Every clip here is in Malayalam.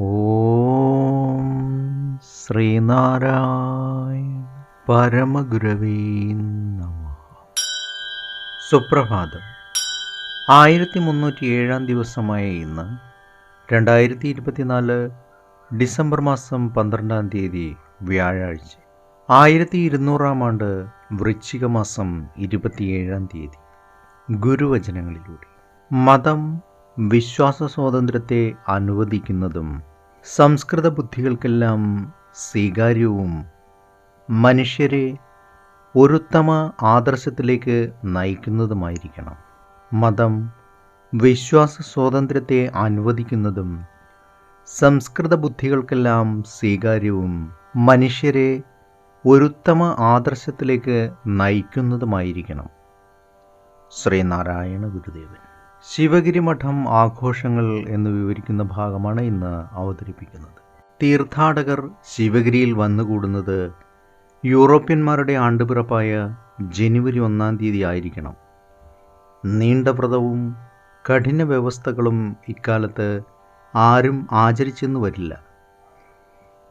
ഓം ശ്രീനാരായണ പരമഗുരവേ നമ. സുപ്രഭാതം. ആയിരത്തി മുന്നൂറ്റി ഏഴാം ദിവസമായ ഇന്ന് രണ്ടായിരത്തി ഇരുപത്തിനാല് ഡിസംബർ മാസം പന്ത്രണ്ടാം തീയതി വ്യാഴാഴ്ച. ആയിരത്തി ഇരുന്നൂറാം ആണ്ട് വൃശ്ചിക മാസം ഇരുപത്തിയേഴാം തീയതി. ഗുരുവചനങ്ങളിലൂടെ. മതം വിശ്വാസ സ്വാതന്ത്ര്യത്തെ അനുവദിക്കുന്നതും സംസ്കൃത ബുദ്ധികൾക്കെല്ലാം സ്വീകാര്യവും മനുഷ്യരെ ഒരുത്തമ ആദർശത്തിലേക്ക് നയിക്കുന്നതുമായിരിക്കണം. മതം വിശ്വാസ സ്വാതന്ത്ര്യത്തെ അനുവദിക്കുന്നതും സംസ്കൃത ബുദ്ധികൾക്കെല്ലാം സ്വീകാര്യവും മനുഷ്യരെ ഒരുത്തമ ആദർശത്തിലേക്ക് നയിക്കുന്നതുമായിരിക്കണം. ശ്രീനാരായണ ഗുരുദേവൻ ശിവഗിരി മഠം ആഘോഷങ്ങൾ എന്ന് വിവരിക്കുന്ന ഭാഗമാണ് ഇന്ന് അവതരിപ്പിക്കുന്നത്. തീർത്ഥാടകർ ശിവഗിരിയിൽ വന്നുകൂടുന്നത് യൂറോപ്യന്മാരുടെ ആണ്ടുപിറപ്പായ ജനുവരി ഒന്നാം തീയതി ആയിരിക്കണം. നീണ്ട വ്രതവും കഠിന വ്യവസ്ഥകളും ഇക്കാലത്ത് ആരും ആചരിച്ചെന്ന് വരില്ല.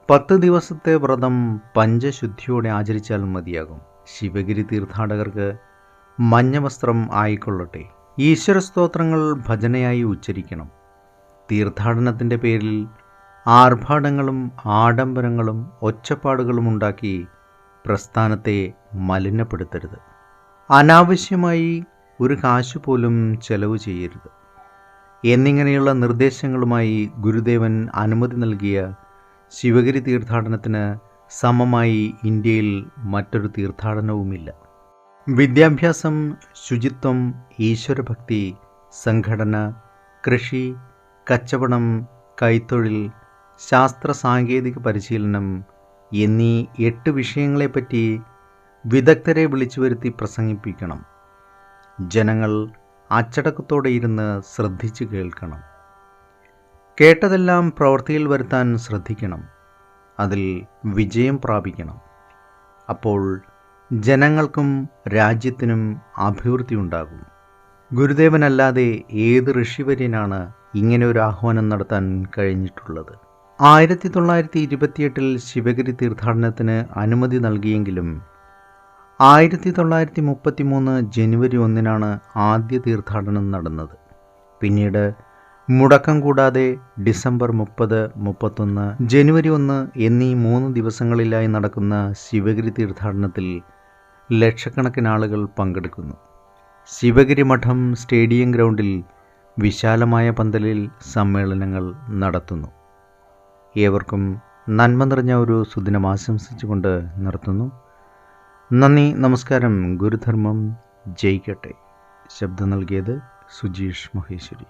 പത്ത് ദിവസത്തെ വ്രതം പഞ്ചശുദ്ധിയോടെ ആചരിച്ചാലും മതിയാകും. ശിവഗിരി തീർത്ഥാടകർക്ക് മഞ്ഞ വസ്ത്രം ആയിക്കൊള്ളട്ടെ ഈശ്വരസ്തോത്രങ്ങൾ ഭജനയായി ഉച്ചരിക്കണം. തീർത്ഥാടനത്തിന്റെ പേരിൽ ആർഭാടങ്ങളും ആഡംബരങ്ങളും ഒച്ചപ്പാടുകളും ഉണ്ടാക്കി പ്രസ്ഥാനത്തെ മലിനപ്പെടുത്തരുത്. അനാവശ്യമായി ഒരു കാശു പോലും ചെലവ് ചെയ്യരുത്. എന്നിങ്ങനെയുള്ള നിർദ്ദേശങ്ങളുമായി ഗുരുദേവൻ അനുമതി നൽകിയ ശിവഗിരി തീർത്ഥാടനത്തിന് സമമായി ഇന്ത്യയിൽ മറ്റൊരു തീർത്ഥാടനവുമില്ല. വിദ്യാഭ്യാസം ശുചിത്വം ഈശ്വരഭക്തി സംഘടന കൃഷി കച്ചവടം കൈത്തൊഴിൽ ശാസ്ത്ര സാങ്കേതിക പരിശീലനം എന്നീ എട്ട് വിഷയങ്ങളെപ്പറ്റി വിദഗ്ധരെ വിളിച്ചു വരുത്തി പ്രസംഗിപ്പിക്കണം. ജനങ്ങൾ അച്ചടക്കത്തോടെ ഇരുന്ന് ശ്രദ്ധിച്ചു കേൾക്കണം. കേട്ടതെല്ലാം പ്രവൃത്തിയിൽ വരുത്താൻ ശ്രദ്ധിക്കണം. അതിൽ വിജയം പ്രാപിക്കണം. അപ്പോൾ ജനങ്ങൾക്കും രാജ്യത്തിനും അഭിവൃദ്ധി ഉണ്ടാകും. ഗുരുദേവനല്ലാതെ ഏത് ഋഷിവര്യനാണ് ഇങ്ങനെ ഒരു ആഹ്വാനം നടത്താൻ കഴിഞ്ഞിട്ടുള്ളത്? ആയിരത്തി തൊള്ളായിരത്തി ഇരുപത്തിയെട്ടിൽ ശിവഗിരി തീർത്ഥാടനത്തിന് അനുമതി നൽകിയെങ്കിലും ആയിരത്തി തൊള്ളായിരത്തി മുപ്പത്തി മൂന്ന് ജനുവരി ഒന്നിനാണ് ആദ്യ തീർത്ഥാടനം നടന്നത്. പിന്നീട് മുടക്കം കൂടാതെ ഡിസംബർ മുപ്പത് മുപ്പത്തൊന്ന് ജനുവരി ഒന്ന് എന്നീ മൂന്ന് ദിവസങ്ങളിലായി നടക്കുന്ന ശിവഗിരി തീർത്ഥാടനത്തിൽ ലക്ഷക്കണക്കിന് ആളുകൾ പങ്കെടുക്കുന്നു. ശിവഗിരി മഠം സ്റ്റേഡിയം ഗ്രൗണ്ടിൽ വിശാലമായ പന്തലിൽ സമ്മേളനങ്ങൾ നടത്തുന്നു. ഏവർക്കും നന്മ നിറഞ്ഞ ഒരു സുദിനം ആശംസിച്ചുകൊണ്ട് നിർത്തുന്നു. നന്ദി നമസ്കാരം ഗുരുധർമ്മം ജയിക്കട്ടെ. ശബ്ദം നൽകിയത് സുജീഷ് മഹേശ്വരി.